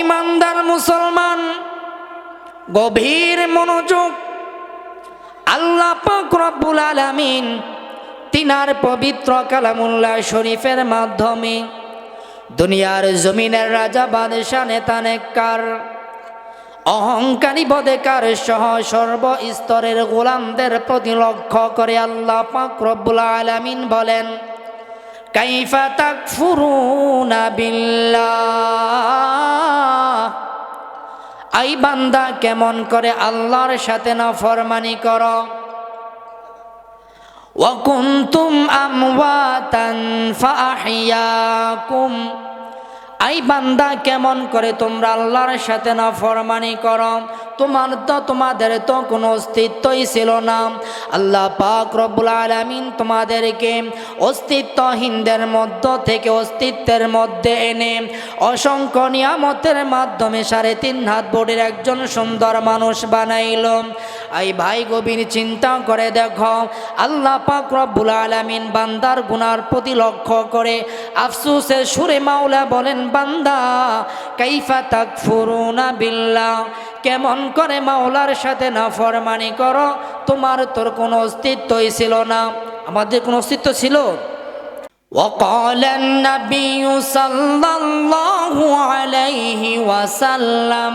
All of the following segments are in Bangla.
ইমানদার মুসলমান, গভীর মনোযোগ, আল্লাহ রব্বুল আলামিন তিনার পবিত্র কালামুল্লাহ শরীফের মাধ্যমে দুনিয়ার জমিনের রাজা বাদশাহ নেতা নেককার, অহংকারী বদেকার সহ সর্ব স্তরের গোলামদের প্রতি লক্ষ্য করে আল্লাহ রব্বুল আলামিন বলেন কাইফা তাকফুরুনা বিল্লাহ। আই বান্দা, কেমন করে আল্লাহর সাথে না ফরমানি কর ওয়াকুন্তুম আমওয়াতান ফাআহিয়াকুম। আই বান্দা, কেমন করে তোমরা আল্লাহর সাথে না ফরমানি করো? তোমার তো, তোমাদের তো কোনো অস্তিত্বই ছিল না। আল্লাহ পাক রব্বুল আলামিন তোমাদেরকে অস্তিত্বহীনদের মধ্য থেকে অস্তিত্বের মধ্যে এনে অসংখ্য নিয়ামতের মাধ্যমে সাড়ে তিন হাত বোর্ডের একজন সুন্দর মানুষ বানাইল। এই ভাই গভীর চিন্তা করে দেখো আল্লাহ পাক রব্বুল আলামিন বান্দার গুনার প্রতি লক্ষ্য করে আফসুসের সুরে মাওলা বলেন বান্দা কাইফা তাকফুরুনা বিল্লাহ কেমন করে মাওলার সাথে না ফরমানি করো তোমার তোর কোনো অস্তিত্বই ছিল না আমাদের কোনো অস্তিত্ব ছিল وقال النبي صلى الله عليه وسلم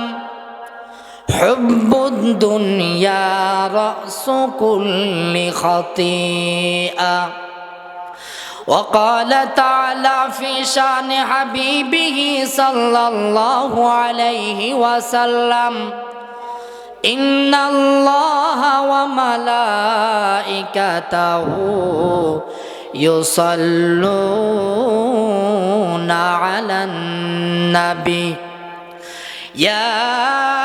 حب الدنيا رأس كل خطيئة. وقال تعالى في شأن حبيبه صلى الله عليه وسلم إن الله وملائكته يصلون على النبي. يا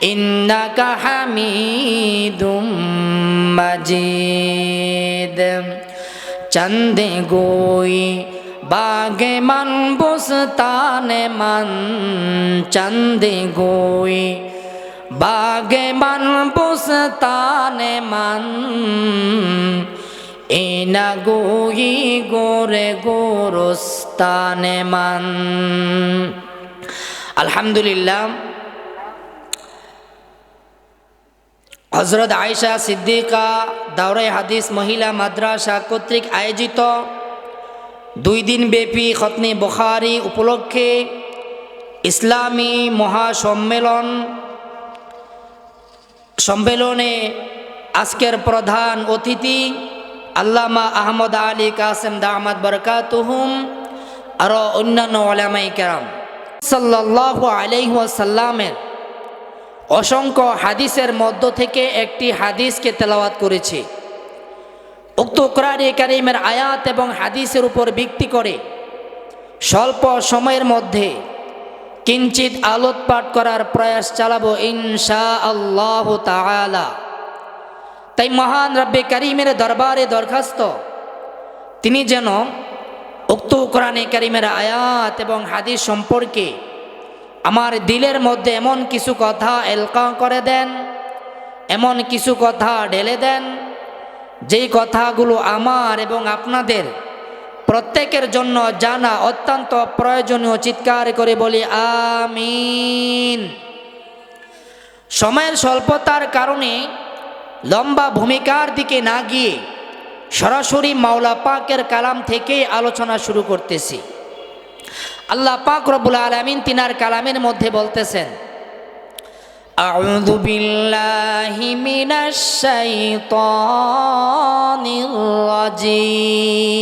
ইন্নাকা চন্দে গোই, বাগে মন বুস্তানে মন। চন্দে গোই, বাগে মন বুস্তানে মন। এনা গোই গোরে গোরস্তানে মন। আলহামদুলিল্লাহ হজরত আয়েশা সিদ্দিকা দাওরাই হাদিস মহিলা মাদ্রাসা কর্তৃক আয়োজিত দুই দিন ব্যাপী খতনে বখারি উপলক্ষে ইসলামী মহাসম্মেলন সম্মেলনে আজকের প্রধান অতিথি আল্লামা আহমদ আলী কাসেম দাহমদ বরকাতুহুম আরও অন্যান্য ওলামাই কেরাম সাল্লাহ আলাইসাল্লামের অসংখ্য হাদিসের মধ্য থেকে একটি হাদিসকে তেলাওয়াত করেছি। উক্ত কোরআনে কারিমের আয়াত এবং হাদিসের উপর ভিত্তি করে স্বল্প সময়ের মধ্যে কিঞ্চিত আলোকপাত করার প্রয়াস চালাবো ইনশা আল্লাহ তাআলা। তাই মহান রব্বে করিমের দরবারে দরখাস্ত, তিনি যেন উক্ত কোরআনে করিমের আয়াত এবং হাদিস সম্পর্কে আমার দিলের মধ্যে এমন কিছু কথা এলকা করে দেন, এমন কিছু কথা ঢেলে দেন, যেই কথাগুলো আমার এবং আপনাদের প্রত্যেকের জন্য জানা অত্যন্ত প্রয়োজনীয় চিৎকার করে বলি, আমিন। সময়ের স্বল্পতার কারণে লম্বা ভূমিকার দিকে না গিয়ে সরাসরি মাওলা পাকের কালাম থেকেই আলোচনা শুরু করতেছি। আল্লাহ পাক রব্বুল আলমিন তিনার কালামের মধ্যে বলতেছেন أعوذ بالله من الشيطان الرجيم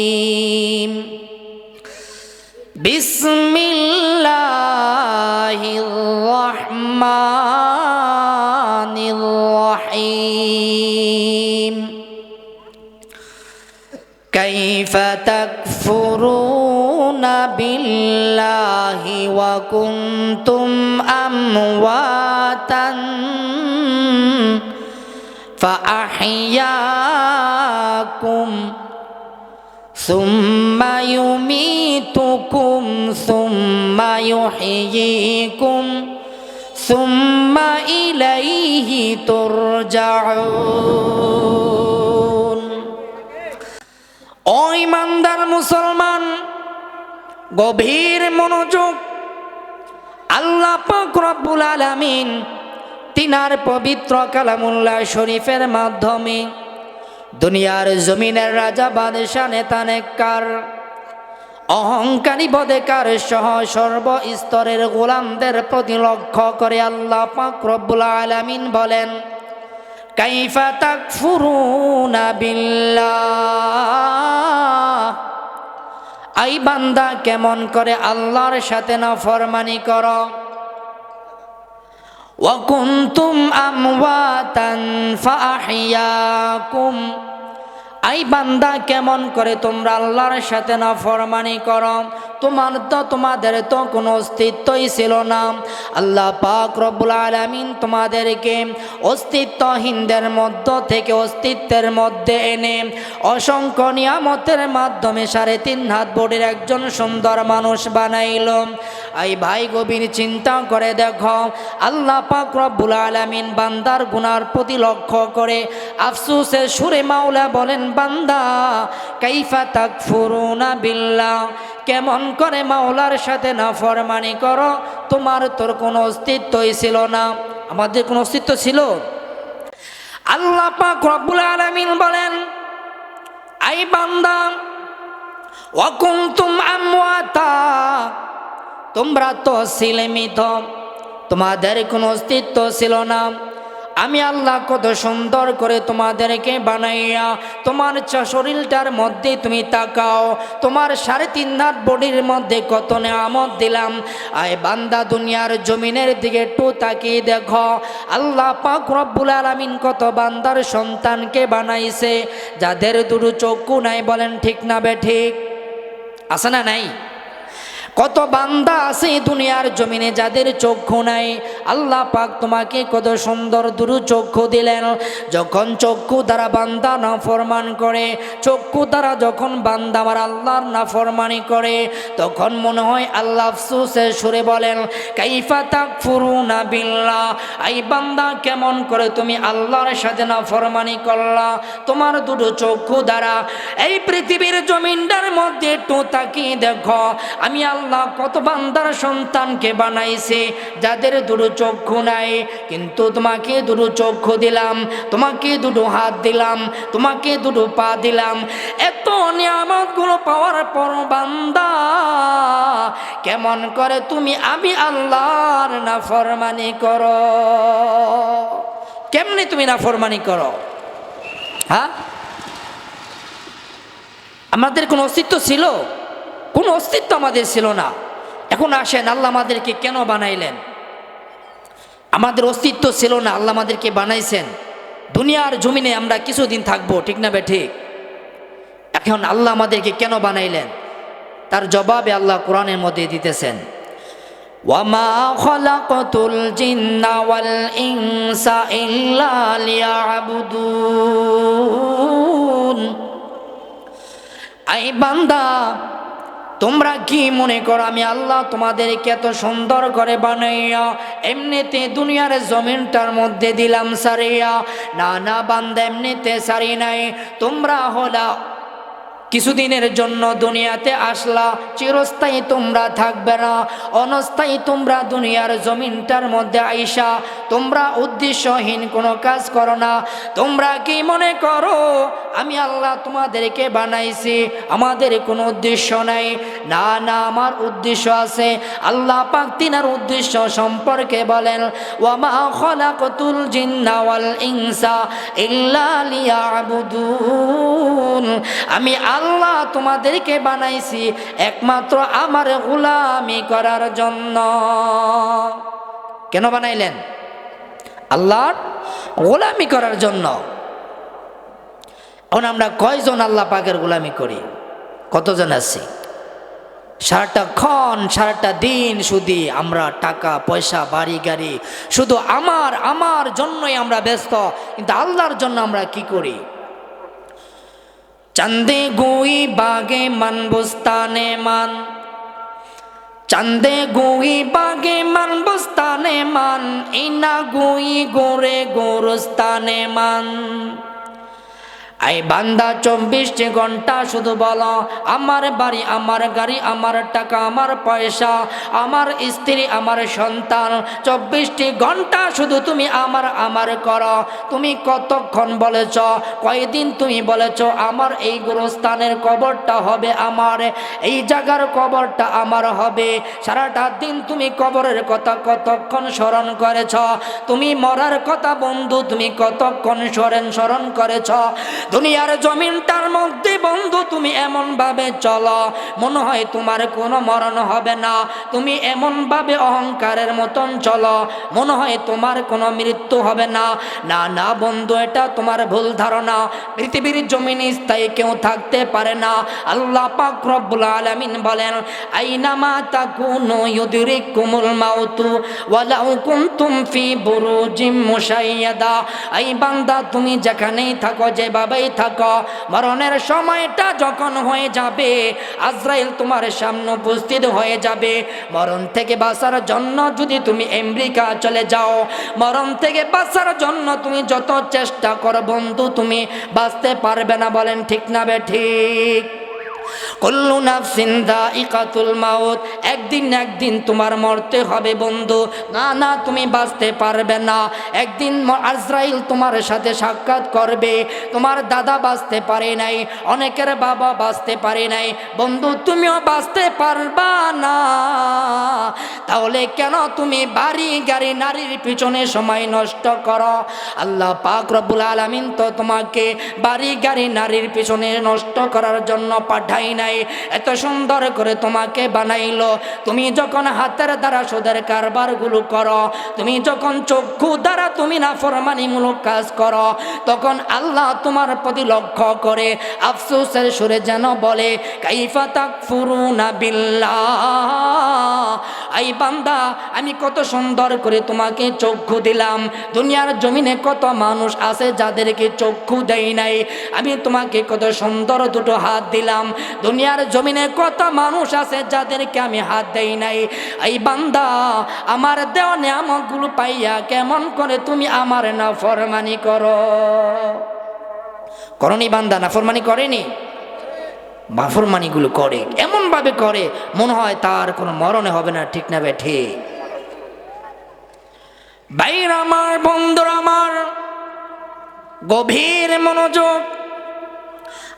بسم الله الرحمن الرحيم كيف تكفرون وكنتم أمواتا فأحياكم ثم يميتكم ثم يحييكم ثم إليه ترجعون ও ইমানদার মুসলমান গভীর মনোযোগ আল্লাহ রব্বুল আলামিন তিনার পবিত্র কালামুল্লাহ শরীফের মাধ্যমে দুনিয়ার জমিনের রাজা বাদশাহ নেতা নেককার, অহংকারী বদেকার সহ সর্ব স্তরের গোলামদের প্রতি লক্ষ্য করে আল্লাহ পাক রব্বুল আলামিন বলেন, কাইফা তাকফুরুনা বিল্লাহ। আই বান্দা, কেমন করে আল্লাহর সাথে না ফরমানি কর? ওয়াকুন্তুম আমওয়াতান ফাহিয়াকুম আই বান্দা, কেমন করে তোমরা আল্লাহর সাথে না ফরমানি করো? তোমার তো তোমাদের তো কোনো অস্তিত্বই ছিল না। আল্লাহ পাক রব্বুল আলামিন তোমাদেরকে অস্তিত্বহীনদের মধ্য থেকে অস্তিত্বের মধ্যে এনে অসংখ্য নিয়ামতের মাধ্যমে সাড়ে তিন হাত বোর্ডের একজন সুন্দর মানুষ বানাইল। আই ভাই গভীর চিন্তা করে দেখো, আল্লাহ পাক রব্বুল আলামিন বান্দার গুনার প্রতি লক্ষ্য করে আফসুসের সুরে মাওলা বলেন, বান্দা, কাইফা তাকফুরুনা বিল্লাহ। কেমন করে মাওলার সাথে না ফরমানি করো? তোমার তোর কোনো অস্তিত্বই ছিল না। আমাদের কোনো অস্তিত্ব ছিল? আল্লাহ পাক রব্বুল আলামিন বলেন, আই বান্দা, ওয়াকুনতুম আমওয়াতা, তোমরা তো ছিলে মৃত, তোমাদের কোনো অস্তিত্ব ছিল না। আমি আল্লাহ কত সুন্দর করে তোমাদেরকে বানাইয়া তোমার শরীরটার মধ্যে তুমি তাকাও, তোমার সাড়ে তিন হাত বডির মধ্যে কত নেয়ামত দিলাম। আয় বান্দা, দুনিয়ার জমিনের দিকে একটু তাকিয়ে দেখো। আল্লাহ পাক রব্বুল আলামিন কত বান্দার সন্তানকে বানাইছে, যাদের দুটো চক্ষু নাই বলেন ঠিক না বে ঠিক? আছে না নাই? কত বান্দা আছে দুনিয়ার জমিনে যাদের চক্ষু নাই? আল্লাহ পাক তোমাকে কত সুন্দর দুরু চক্ষু দিলেন। যখন চক্ষু দ্বারা বান্দা না ফরমান করে, চক্ষু দ্বারা যখন বান্দা আমার আল্লাহর না ফরমানি করে, তখন মনে হয় আল্লাহ আফসুসের সুরে বলেন, কাইফা তাক ফুরুনা বিল্লাহ। এই বান্দা, কেমন করে তুমি আল্লাহর সাথে না ফরমানি করলা তোমার দুটো চক্ষু দ্বারা? এই পৃথিবীর জমিনটার মধ্যে একটু তাকিয়ে দেখো, আমি আল্লাহ কত বান্দার সন্তানকে বানাইছে, যাদের দুটো চক্ষু নাই। কিন্তু তোমাকে দুটো চক্ষু দিলাম, তোমাকে দুটো হাত দিলাম, তোমাকে দুটো পা দিলাম। এত নিয়ামতগুলো পাওয়ার পর বান্দা, কেমন করে তুমি আমি আল্লাহর না ফরমানি করো? কেমনি তুমি না ফরমানি করো? হ্যাঁ? আমাদের কোনো অস্তিত্ব ছিল? কোনো অস্তিত্ব আমাদের ছিল না। এখন আসেন, আল্লাহ আমাদেরকে কেন বানাইলেন? আমাদের অস্তিত্ব ছিল না, আল্লাহ আমাদেরকে বানাইছেন। দুনিয়ার জমিনে আমরা কিছুদিন থাকব, ঠিক না ঠিক? এখন আল্লাহ আমাদেরকে কেন বানাইলেন? তার জবাবে আল্লাহ কোরআনের মধ্যে দিতেছেন আই বান্দা তোমরা কি মনে করো আমি আল্লাহ তোমাদেরকে এত সুন্দর করে বানাইয়া এমনিতে দুনিয়ার জমিনটার মধ্যে দিলাম সারিয়া? না না, বান্দা, এমনিতে সারি নাই। তোমরা হলা কিছুদিনের জন্য দুনিয়াতে আসলা, চিরস্থায়ী তোমরা থাকবে না। অনস্থায়ী তোমরা দুনিয়ার জমিনটার মধ্যে আইসা, তোমরা উদ্দেশ্যহীন কোনো কাজ করো না। তোমরা কি মনে করো, আমি আল্লাহ তোমাদেরকে বানাইছি, আমাদের কোনো উদ্দেশ্য নাই। না না, আমার উদ্দেশ্য আছে। আল্লাহ পাক তিনার উদ্দেশ্য সম্পর্কে বলেন, ওয়ামা খলাকতুল জিন্না ওয়াল ইনসা ইল্লা লিয়াবুদুন। আমি আল্লাহ তোমাদেরকে বানাইছি একমাত্র আমার গোলামি করার জন্য। কেন বানাইলেন? আল্লাহর গোলামি করার জন্য। এখন আমরা কয়জন আল্লাহ পাকের গোলামি করি? কতজন আছি? সারাটা ক্ষণ, সারাটা দিন শুধু আমরা টাকা, পয়সা, বাড়ি, গাড়ি, শুধু আমার আমার জন্যই আমরা ব্যস্ত, কিন্তু আল্লাহর জন্য আমরা কি করি? চান্দে গুই বাগে মান বুস্তানে মান। চান্দে গুই বাগে মান বুস্তানে মান ইনা গুই গোরে গোরস্তানে মান। এই বান্দা চব্বিশটি ঘণ্টা শুধু বলো, আমার বাড়ি, আমার গাড়ি, আমার টাকা, আমার পয়সা, আমার স্ত্রী, আমার সন্তান চব্বিশটি ঘণ্টা শুধু তুমি আমার আমার করো। তুমি কতক্ষণ বলেছ, কয়দিন তুমি বলেছ, আমার এই গুরুস্থানের কবরটা হবে আমার, এই জায়গার কবরটা আমার হবে। সারাটা দিন তুমি কবরের কথা কতক্ষণ স্মরণ করেছ? তুমি মরার কথা বন্ধু, তুমি কতক্ষণ স্মরণ স্মরণ করেছ? দুনিয়ার জমিনটার মধ্যে, বন্ধু, তুমি এমন ভাবে চলো। মনে হয় তোমার কোনো মরণ হবে না। তুমি এমন ভাবে অহংকারের মতন চলো। মনে হয় তোমার কোনো মৃত্যু হবে না। না না, বন্ধু, এটা তোমার ভুল ধারণা। পৃথিবীর জমিন স্থায়ী কেউ থাকতে পারে না। আল্লাহ পাক রব্বুল আলামিন বলেন আইনামা তাকুনু ইউদরিকুমুল মাউতু ওয়ালাউ কুনতুম ফি বুরুজিম মুশাইয়াদা। এই বান্দা, তুমি যেখানেই থাকো, যেভাবেই থাকো। মরণের সময়টা যখন হয়ে যাবে, আজরাইল তোমার সামনে উপস্থিত হয়ে যাবে। মরণ থেকে বাঁচার জন্য যদি তুমি আমেরিকা চলে যাও, মরণ থেকে বাঁচার জন্য তুমি যত চেষ্টা করো বন্ধু, তুমি বাঁচতে পারবে না বলেন ঠিক না বে ঠিক? কল্লু নাফসিন দাইকাতুল মাউত। একদিন একদিন তোমার মরতে হবে বন্ধু। না না, তুমি বাঁচতে পারবে না। একদিন আজরাইল তোমার সাথে সাক্ষাৎ করবে। তোমার দাদা বাঁচতে পারে নাই, অনেকের বাবা বাঁচতে পারে নাই। বন্ধু, তুমিও বাঁচতে পারবা না। তাহলে কেন তুমি বাড়ি, গাড়ি, নারীর পিছনে সময় নষ্ট করো? আল্লাহ পাক রব্বুল আলামিন তো তোমাকে বাড়ি, গাড়ি, নারীর পিছনে নষ্ট করার জন্য পাঠাই নাই। এত সুন্দর করে তোমাকে বানাইলো। তুমি যখন হাতের দ্বারা সুদের কারবারগুলো করো, তুমি যখন চক্ষু দ্বারা তুমি না ফরমানিমূলক কাজ করো, তখন আল্লাহ তোমার প্রতি লক্ষ্য করে আফসোসের সুরে যেন বলে, কাইফা তাক ফুরুনা বিল্লাহ। আই বান্দা, আমি কত সুন্দর করে তোমাকে চক্ষু দিলাম। দুনিয়ার জমিনে কত মানুষ আছে যাদেরকে চক্ষু দেই নাই। আমি তোমাকে কত সুন্দর দুটো হাত দিলাম। দুনিয়ার জমিনে কত মানুষ আছে যাদেরকে আমি হাত দেই নাই। এই বান্দা, আমার দেওয়া নিয়ামকগুলো পাইয়া কেমন করে তুমি আমার না ফরমানি করো? করনি বান্দা না ফরমানি করেনি? বাফরমানিগুলো করে, এমনভাবে করে, মনে হয় তার কোনো মরণে হবে না, ঠিক না বেঠে। বাইর আমার, বন্ধুর আমার, গভীর মনোযোগ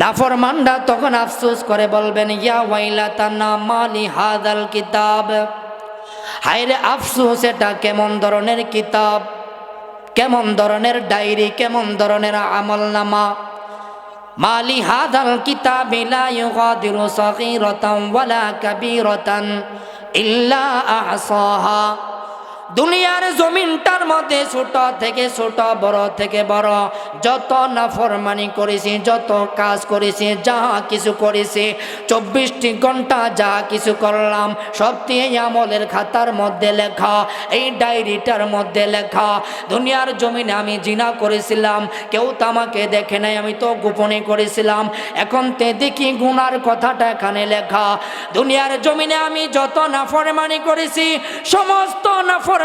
নাফরমানরা তখন আফসোস করে বলবেন, ইয়া ওয়াইলা ওয়াইলাতানা, মালি হাদাল কিতাব? হায়রে আফসোস, এটা কেমন ধরনের কিতাব? কেমন ধরনের ডায়েরি? কেমন ধরনের আমল নামা মালি হাদাল কিতাব, লা ইউগাদিরু সাগীরাতান ওয়ালা কাবীরাতান ইল্লা আহসাহা। দুনিয়ার জমিনটার মধ্যে ছোট থেকে ছোট, বড় থেকে বড়। যত নাফরমানি করেছি, যত কাজ করেছি, যা কিছু করেছি, চব্বিশটি ঘণ্টা যা কিছু করলাম, সবটি এই আমলের খাতার মধ্যে লেখা, এই ডায়েরিটার মধ্যে লেখা। দুনিয়ার জমিনে আমি জিনা করেছিলাম, কেউ তো আমাকে দেখে নাই, আমি তো গোপনে করেছিলাম। এখন তে দেখি গুনার কথাটা এখানে লেখা। দুনিয়ার জমিনে আমি যত নাফরমানি করেছি, সমস্ত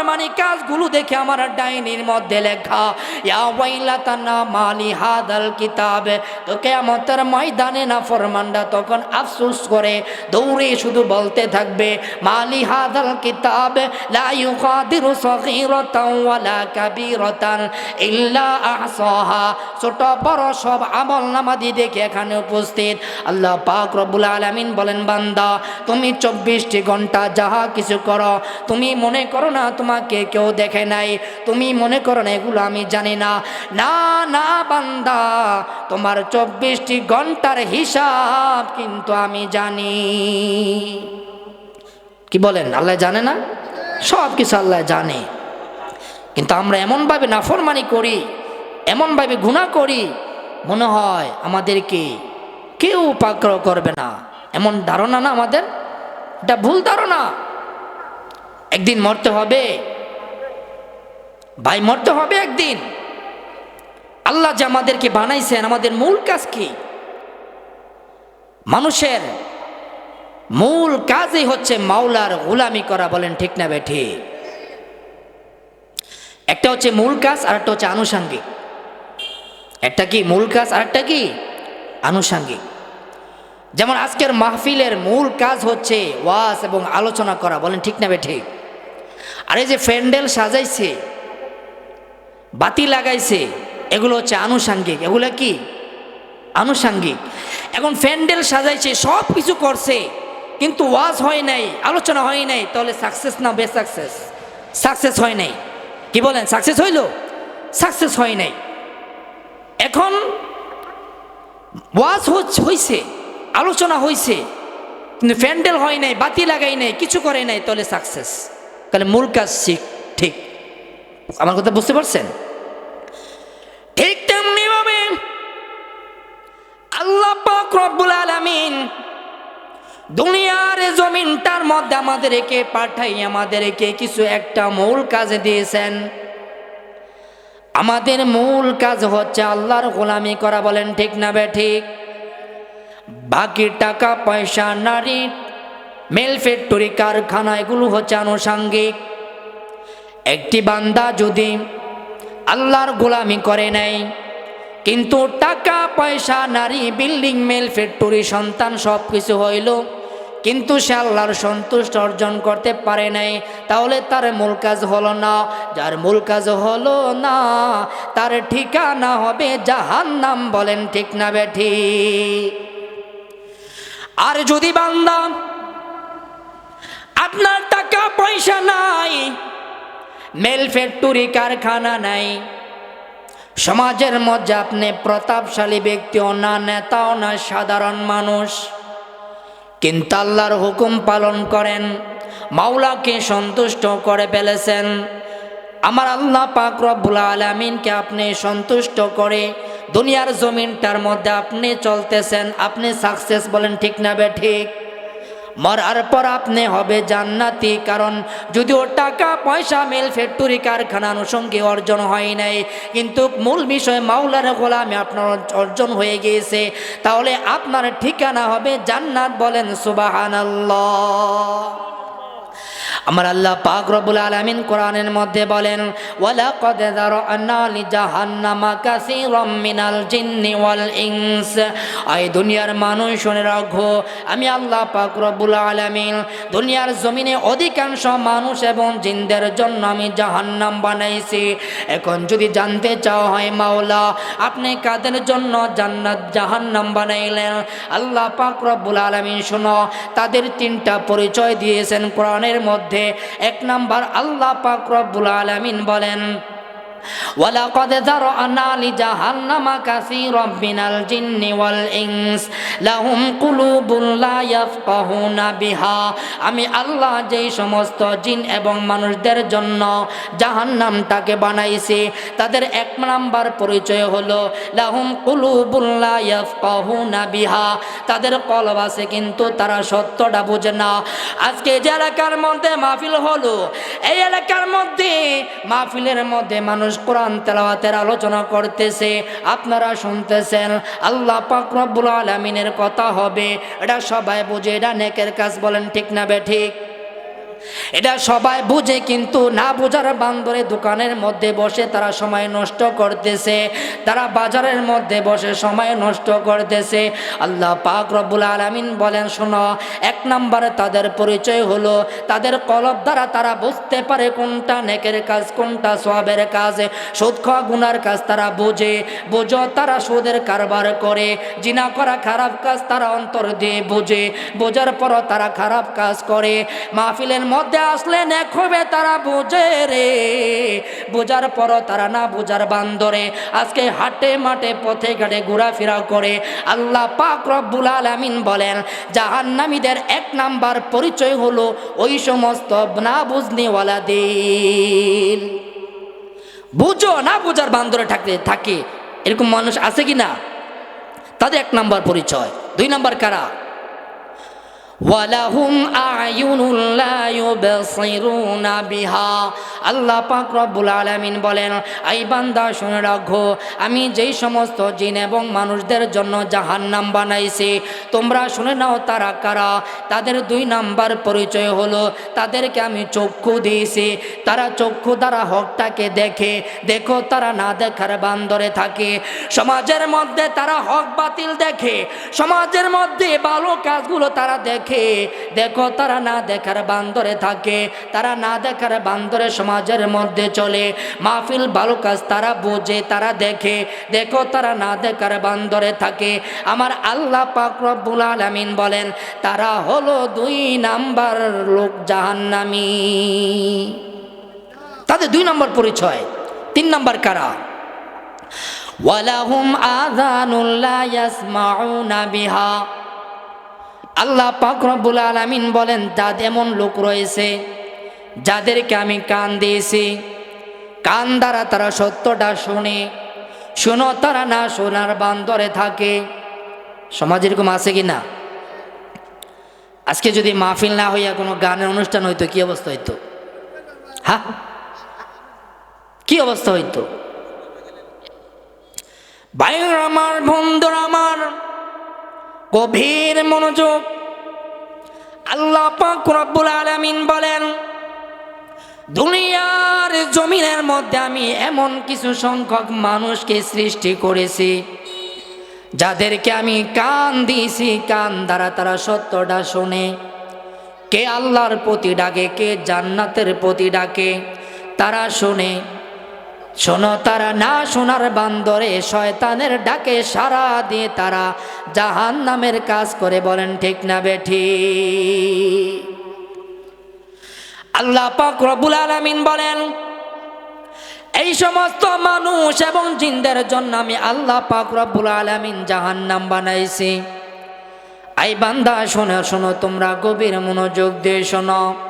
নাফরমানি কাজগুলো দেখে আমার ডাইনির মধ্যে লেখা, ইয়া ওয়াইলাতানা, মালি হাদাল কিতাব তো কেয়ামতের ময়দানে নাফরমানরা তখন আফসোস করে দৌড়ে শুধু বলতে থাকবে, মালি হাদাল কিতাব, লা ইউকাদিরু সগীরাতান ওয়ালা কাবীরাতান ইল্লা আহসাহা। ছোট, বড় সব আমল নামাদি দেখে এখানে উপস্থিত। আল্লাহ পাক রব্বুল আলামিন বলেন, বান্দা, তুমি চব্বিশটি ঘণ্টা যাহা কিছু করো, তুমি মনে করো না তোমাকে কেউ দেখে নাই। তুমি মনে করো না, এগুলো আমি জানি না। না না, বান্দা, তোমার চব্বিশটি ঘণ্টার হিসাব কিন্তু আমি জানি। কি বলেন, আল্লাহ জানে না? সব কিছু আল্লাহ জানে। কিন্তু আমরা এমনভাবে নাফরমানি করি, এমনভাবে গুণা করি, মনে হয় আমাদেরকে কেউ উপাগ্রহ করবে না। এমন ধারণা না আমাদের? এটা ভুল ধারণা। একদিন মরতে হবে। ভাই, মরতে হবে একদিন। আল্লাহ যে আমাদেরকে বানাইছেন, আমাদের মূল কাজ কি? মানুষের মূল কাজই হচ্ছে মাওলার গোলামি করা, বলেন ঠিক না বেঠি একটা হচ্ছে মূল কাজ, আর একটা হচ্ছে আনুষাঙ্গিক। একটা কি মূল কাজ, আর একটা কি আনুষাঙ্গিক। যেমন আজকের মাহফিলের মূল কাজ হচ্ছে ওয়াজ এবং আলোচনা করা, বলেন ঠিক না বে ঠিক? আর এই যে প্যান্ডেল সাজাইছে, বাতি লাগাইছে, এগুলো হচ্ছে আনুষাঙ্গিক। এগুলো কি? আনুষাঙ্গিক। এখন প্যান্ডেল সাজাইছে, সব কিছু করছে, কিন্তু ওয়াজ হয় নাই, আলোচনা হয় নাই, তাহলে সাকসেস না বে সাকসেস সাকসেস হয় নাই। কি বলেন, সাকসেস হইল? সাকসেস হয় নাই। এখন ওয়াজ হয়েছে আলোচনা হয়েছে কিন্তু প্যান্ডেল হয় নাই, বাতি লাগাই নাই, কিছু করে নাই, তাহলে সাকসেস। তাহলে মূল কাজ ঠিক। আমার কথা বুঝতে পারছেন? ঠিক তেমনি ভাবে আল্লাহ পাক রব্বুল আলামিন দুনিয়ার জমিনটার মধ্যে আমাদেরকে পাঠাই, আমাদেরকে কিছু একটা মূল কাজে দিয়েছেন। আমাদের মূল কাজ হচ্ছে আল্লাহর গোলামি করা, বলেন ঠিক না বে ঠিক? বাকি টাকা, পয়সা, নারী মেল ফ্যাক্টরি, কারখানা, এগুলো হচ্ছে আনুষাঙ্গিক। একটি বান্দা যদি আল্লাহর গোলামি করে নেয়, কিন্তু টাকা, পয়সা, নারী, বিল্ডিং, মেল ফ্যাক্টরি, সন্তান সব কিছু হইল, কিন্তু সে আল্লাহর সন্তুষ্ট অর্জন করতে পারে নাই, তাহলে তার মূল কাজ হলো না। যার মূল কাজ হলো না, তার ঠিকানা হবে জাহান নাম বলেন ঠিক না বেঠি। আর যদি বান্দা আপনার টাকা পয়সা নাই, মেল ফ্যাক্টরি কারখানা নাই। সমাজের মধ্যে আপনি প্রতাপশালী ব্যক্তিও না নেতাও না সাধারণ মানুষ। কিন্তু আল্লাহর হুকুম পালন করেন, মাওলাকে সন্তুষ্ট করে ফেলেছেন। আমার আল্লাহ পাক রব্বুল আলমিনকে আপনি সন্তুষ্ট করে দুনিয়ার জমিনটার মধ্যে আপনি চলতেছেন, আপনি সাকসেস বলেন ঠিক না বে ঠিক? মরার পর আপনি হবে জান্নাতি, কারণ যদিও টাকা, পয়সা, মেল, ফ্যাক্টরি, কারখানা অনুসঙ্গে অর্জন হয় নাই, কিন্তু মূল বিষয় মাওলার গোলামে আপনার অর্জন হয়ে গিয়েছে। তাহলে আপনার ঠিকানা হবে জান্নাত বলেন সুবাহানাল্লাহ। আমার আল্লাহ পাক রব্বুল আলামিন কোরআনের মধ্যে বলেন ওয়ালা কদ যারানা লি জাহান্নামা কাসীরাম মিনাল জিন্নি ওয়াল ইনস। আই দুনিয়ার মানুষ, শুনে রাখো, আমি আল্লাহ পাক রব্বুল আলামিন দুনিয়ার জমিনে অধিকাংশ মানুষ এবং জিনদের জন্য আমি জাহান্নাম বানাইছি। এখন যদি জানতে চাও, হয় মাওলা, আপনি কাদের জন্য জান্নাত জাহান্নাম বানাইলেন? আল্লাহ পাক রব্বুল আলামিন, শুনো, তাদের তিনটা পরিচয় দিয়েছেন কোরআনের মধ্যে। এক নাম্বার আল্লাহ পাক রব্বুল আলামিন বলেন ولقد ذرأنا لجهنم كثيرا من الجن والإنس لهم قلوب لا يفقهون بها আমি আল্লাহ যেই সমস্ত জিন এবং মানুষদের জন্য জাহান্নামটাকে বানাইছি তাদের এক নাম্বার পরিচয় হলো লাহুম কুলুবুল্লাহ ইয়াফকাহুনা বিহা তাদের কলব আছে কিন্তু তারা সত্যটা বোঝে না আজকে যে এলাকার মধ্যে মাহফিল হলো এই এলাকার মধ্যে মাহফিলের মধ্যে মানুষ কোরআন তেলাওয়াতের আলোচনা করতেছে, আপনারা শুনতেছেন, আল্লাহ পাক রব্বুল আলামিনের কথা হবে, এটা সবাই বুঝে, এটা নেকের কাজ বলেন ঠিক না বে ঠিক? এটা সবাই বুঝে, কিন্তু না বোঝার বান্দরে দোকানের মধ্যে বসে তারা সময় নষ্ট করতেছে। তারা বাজারের মধ্যে বসে সময় নষ্ট করতেছে। আল্লাহ পাক রব্বুল আলামিন বলেন, শোনো, এক নম্বরে তাদের পরিচয় হলো, তাদের কলব দ্বারা তারা বুঝতে পারে কোনটা নেকের কাজ, কোনটা সবের কাজ। সুদ খাওয়া গুনার কাজ তারা বোঝে, বোঝো, তারা সুদের কারবার করে। জিনা করা খারাপ কাজ তারা অন্তর দিয়ে বোঝে, বোঝার পর তারা খারাপ কাজ করে। মাহফিলের মধ্যে আসলে নেক হবে তারা বোঝে রে। বোঝার পর তারা না বোঝার বান্দরে। আজকে হাটে মাঠে, পথে ঘাটে ঘোরাফেরা করে আল্লাহ পাক রব্বুল আলামিন বলেন, জাহান্নামীদের এক নাম্বার পরিচয় হলো ওই সমস্ত না বুঝনিওয়ালা দিল। বুঝো না বুঝার বান্দরে থাকতে থাকে। এরকম মানুষ আছে কি না তাদের এক নাম্বার পরিচয়। দুই নাম্বার কারা? ওয়ালাহুম আয়ুনুল্লা ইউবসিরুনা বিহা। আল্লাহ পাক রব্বুল আলামিন বলেন, আই বান্দা, শুনে রাখো, আমি যেই সমস্ত জিন এবং মানুষদের জন্য জাহান্নাম বানাইছি, তোমরা শুনে নাও তারা কারা। তাদের দুই নাম্বার পরিচয় হলো, তাদেরকে আমি চক্ষু দিয়েছি। তারা চক্ষু দ্বারা হকটাকে দেখে, দেখো তারা না দেখার বান্দরে থাকে। সমাজের মধ্যে তারা হক বাতিল দেখে, সমাজের মধ্যে ভালো কাজগুলো তারা দেখে। দেখো, তারা না দেখার বান্দরে থাকে, তারা না দেখার বান্দরে সমাজের মধ্যে চলে। মাহফিল ভালো কাজ তারা বোঝে, তারা দেখে। দেখো, তারা না দেখার বান্দরে থাকে। আমার আল্লাহ পাক রব্বুল আলামিন বলেন, তারা হলো দুই নাম্বার লোক জাহান্নামী। তাদের দুই নম্বর পরিচয়, তিন নম্বর কারা? ওয়ালাহুম আযানুল্লা ইয়াসমাউনা বিহা। আল্লাহ পাক রব্বুল আলামিন বলেন তাদের এমন লোক রয়েছে যাদেরকে আমি কান দিয়েছি। কান দ্বারা তারা সত্যটা শুনে, শোনো, তারা না শোনার বান্দরে থাকে। সমাজ এরকম আছে কি না? আজকে যদি মাহফিল না হইয়া কোনো গানের অনুষ্ঠান হইতো, কি অবস্থা হইতো? হ্যাঁ কি অবস্থা হইতো? ভাইয়ের আমার, বন্ধুর আমার গভীর মনোযোগ। আল্লাহ পাক আলামিন বলেন, দুনিয়ার জমিনের মধ্যে আমি এমন কিছু সংখ্যক মানুষকে সৃষ্টি করেছি, যাদেরকে আমি কান দিয়েছি, কান দ্বারা তারা সত্যটা শোনে। কে আল্লাহর প্রতি ডাকে, কে জান্নাতের প্রতি ডাকে, তারা শোনে। শোনো তারা না শোনার বান্দরে শয়তানের ডাকে সারা দিয়ে তারা জাহান নামের কাজ করে বলেন, ঠিক না বেঠি। আল্লাহ পাক রব্বুল আলামিন বলেন, এই সমস্ত মানুষ এবং জিনদের জন্য আমি আল্লাহ পাক রব্বুল আলামিন জাহান্নাম বানাইছি। আই বান্দা, শোনো শোনো, তোমরা গভীর মনোযোগ দিয়ে শোনো।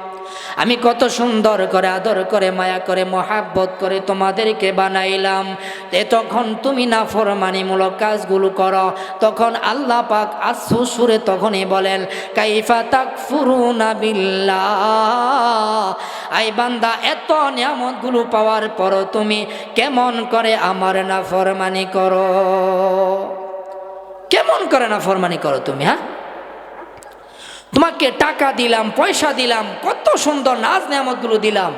আমি কত সুন্দর করে আদর করে, মায়া করে, মহাব্বত করে তোমাদেরকে বানাইলাম। তে তখন তুমি না ফরমানিমূলক কাজগুলো করো। তখন আল্লাহ পাক আসু সুরে তখনই বলেন, কাইফা তাক ফুরুনা বিল্লাহ। আই বান্দা, এত নিয়ামতগুলো পাওয়ার পর তুমি কেমন করে আমার না ফরমানি করো? কেমন করে না ফরমানি করো তুমি হ্যাঁ? তোমাকে টাকা দিলাম, পয়সা দিলাম, কত সুন্দর নাচ নিয়ামতগুলো দিলাম।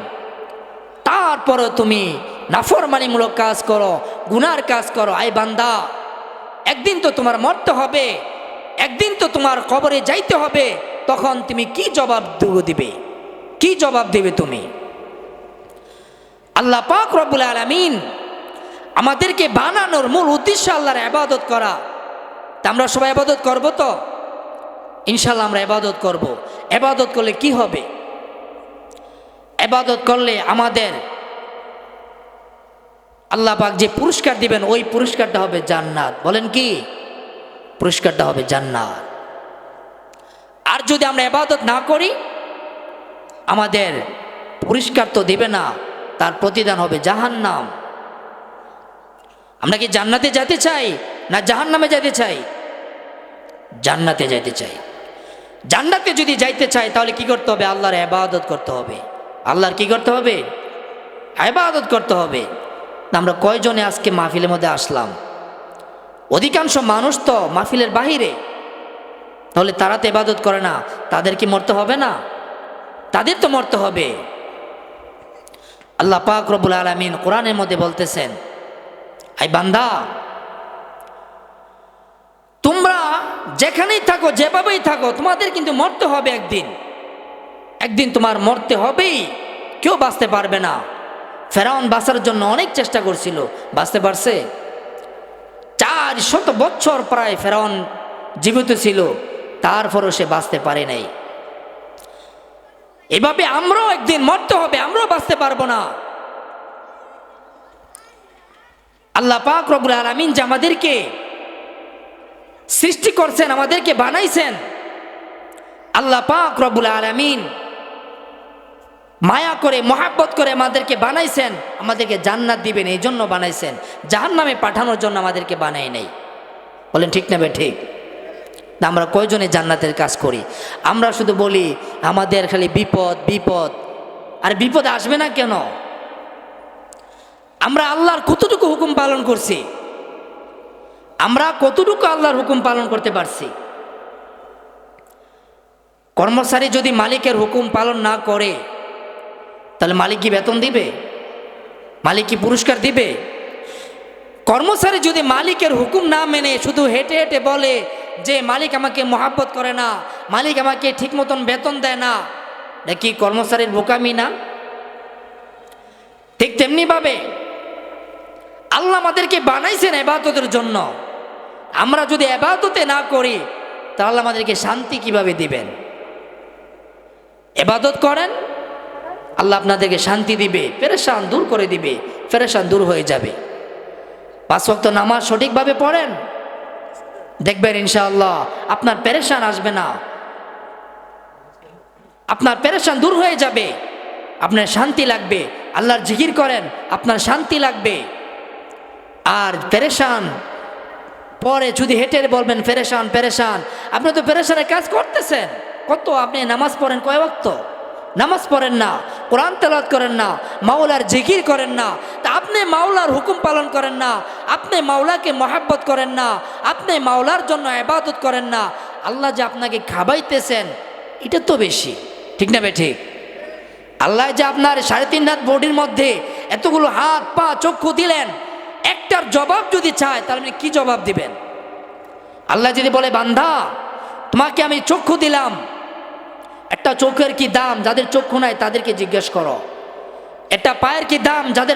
তারপরে তুমি নাফরমানিমূলক কাজ করো, গুনার কাজ করো আই বান্দা। একদিন তো তোমার মরতে হবে, একদিন তো তোমার কবরে যাইতে হবে, তখন তুমি কি জবাব দিবে কি জবাব দেবে তুমি? আল্লাহ পাক রব্বুল আলমিন আমাদেরকে বানানোর মূল উদ্দেশ্য আল্লাহর আবাদত করা। তা আমরা সবাই আবাদত করব তো? ইনশাল্লাহ আমরা এবাদত করব। এবাদত করলে কি হবে? এবাদত করলে আমাদের আল্লাহ পাক যে পুরস্কার দিবেন, ওই পুরস্কারটা হবে জান্নাত। বলেন কি? পুরস্কারটা হবে জান্নাত। আর যদি আমরা এবাদত না করি, আমাদের পুরস্কার তো দেবে না, তার প্রতিদান হবে জাহান্নাম। আমরা কি জান্নাতে যেতে চাই না জাহান্নামে যেতে চাই? জান্নাতে যেতে চাই। জান্নাতে যদি যাইতে চাই তাহলে কি করতে হবে? আল্লাহর এবাদত করতে হবে। আল্লাহর কি করতে হবে? এবাদত করতে হবে। আমরা কয়জনে আজকে মাহফিলের মধ্যে আসলাম? অধিকাংশ মানুষ তো মাহফিলের বাহিরে। তাহলে তারা তো এবাদত করে না। তাদের কি মরতে হবে না? তাদের তো মরতে হবে। আল্লাহ পাক রবুল আলমিন কোরআনের মধ্যে বলতেছেন আই বান্দা, তোমরা যেখানেই থাকো, যেভাবেই থাকো, তোমাদের কিন্তু মরতে হবে একদিন। একদিন তোমার মরতে হবেই। কেউ বাঁচতে পারবে না। ফেরাউন বাঁচার জন্য অনেক চেষ্টা করছিল। বাঁচতে পারছে? চার শত বছর প্রায় ফেরাউন জীবিত ছিল। তারপরও সে বাঁচতে পারে নাই। এভাবে আমরাও একদিন মরতে হবে, আমরাও বাঁচতে পারব না। আল্লাহ পাক রবুল আলমিন যে আমাদেরকে সৃষ্টি করছেন, আমাদেরকে বানাইছেন। আল্লাহ পাক রবুল আলমিন মায়া করে, মহাব্বত করে আমাদেরকে বানাইছেন, আমাদেরকে জান্নাত দিবেন এই জন্য বানাইছেন। জাহান নামে পাঠানোর জন্য আমাদেরকে বানাই নাই। বলেন, ঠিক নেবে ঠিক? আমরা কয়জনে জান্নাতের কাজ করি? আমরা শুধু বলি, আমাদের খালি বিপদ বিপদ। আর বিপদ আসবে না কেন? আমরা আল্লাহর কতটুকু হুকুম পালন করছি? আমরা কতটুকু আল্লাহর হুকুম পালন করতে পারছি? কর্মচারী যদি মালিকের হুকুম পালন না করে, তাহলে মালিক কি বেতন দিবে? মালিক কি পুরস্কার দিবে? কর্মচারী যদি মালিকের হুকুম না মেনে, শুধু হেঁটে হেঁটে বলে যে, মালিক আমাকে মহাব্বত করে না, মালিক আমাকে ঠিক মতন বেতন দেয় না নাকি কর্মচারীর বোকামি না? ঠিক তেমনিভাবে আল্লাহ আমাদেরকে বানাইছেন এবাদতের জন্য। আমরা যদি এবাদতে না করি, তাহলে আমাদেরকে শান্তি কীভাবে দিবেন? এবাদত করেন, আল্লাহ আপনাদেরকে শান্তি দিবে, পেরেশান দূর করে দিবে, পেরেশান দূর হয়ে যাবে। পাঁচ ওয়াক্ত নামাজ সঠিকভাবে পড়েন, দেখবেন ইনশাআল্লাহ আপনার পেরেশান আসবে না। আপনার পেরেশান দূর হয়ে যাবে, আপনার শান্তি লাগবে, আল্লাহর জিকির করেন, আপনার শান্তি লাগবে। আর পেরেশান পরে যদি হেঁটে বলবেন, পেরেশান পেরেশান। আপনি তো পেরেশানের কাজ করতেছেন। কত আপনি নামাজ পড়েন কয় বক্ত নামাজ পড়েন না, কোরআন তেলাত করেন না, মাওলার জিকির করেন না। তা আপনি মাওলার হুকুম পালন করেন না, আপনি মাওলাকে মহাব্বত করেন না, আপনি মাওলার জন্য আবাদত করেন না। আল্লাহ যে আপনাকে খাবাইতেছেন, এটা তো বেশি। ঠিক না বে ঠিক? আল্লাহ যে আপনার সাড়ে তিন হাত বডির মধ্যে এতগুলো হাত, পা, চক্ষু দিলেন একটার জবাব যদি চায়, তাহলে আপনি কি জবাব দিবেন? আল্লাহ যদি বলে বান্ধা তোমাকে আমি চক্ষু দিলাম। একটা চোখের কি দাম? যাদের চক্ষু নাই, তাদেরকে জিজ্ঞেস করো। একটা পায়ের কি দাম? যাদের